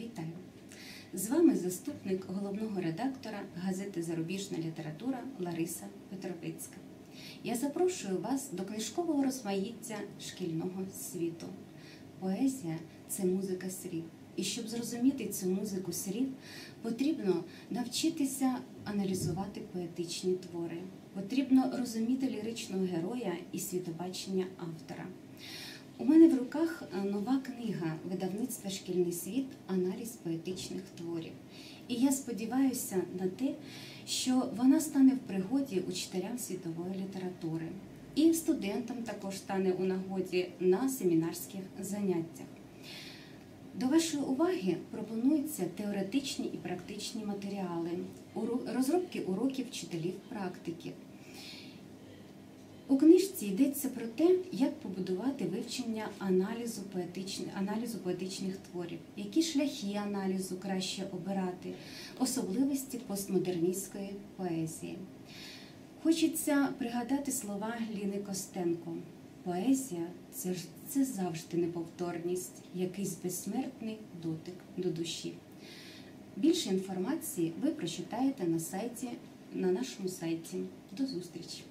Вітаю! З вами заступник головного редактора газети Зарубіжна література Лариса Петровицька. Я запрошую вас до книжкового розмаїття шкільного світу. Поезія це музика слів. І щоб зрозуміти цю музику слів, потрібно навчитися аналізувати поетичні твори. Потрібно розуміти ліричного героя і світобачення автора. У мене в руках е, нова книга видавництва Шкільний світ Аналіз поетичних творів. І я сподіваюся на те, що вона стане в пригоді учителям світової літератури. І студентам також стане у нагоді на семінарських заняттях. До вашої уваги пропонуються теоретичні і практичні матеріали, розробки уроків вчителів практики. У книжці йдеться про те, як побудувати вивчення аналізу, поетичних, аналізу поетичних творів, які шляхи аналізу краще обирати, особливості постмодерністської поезії. Хочеться пригадати слова Ліни Костенко. Поезія це це завжди неповторність, якийсь безсмертний дотик до душі. Більше інформації ви прочитаєте на сайті, на нашому сайті. До зустрічі!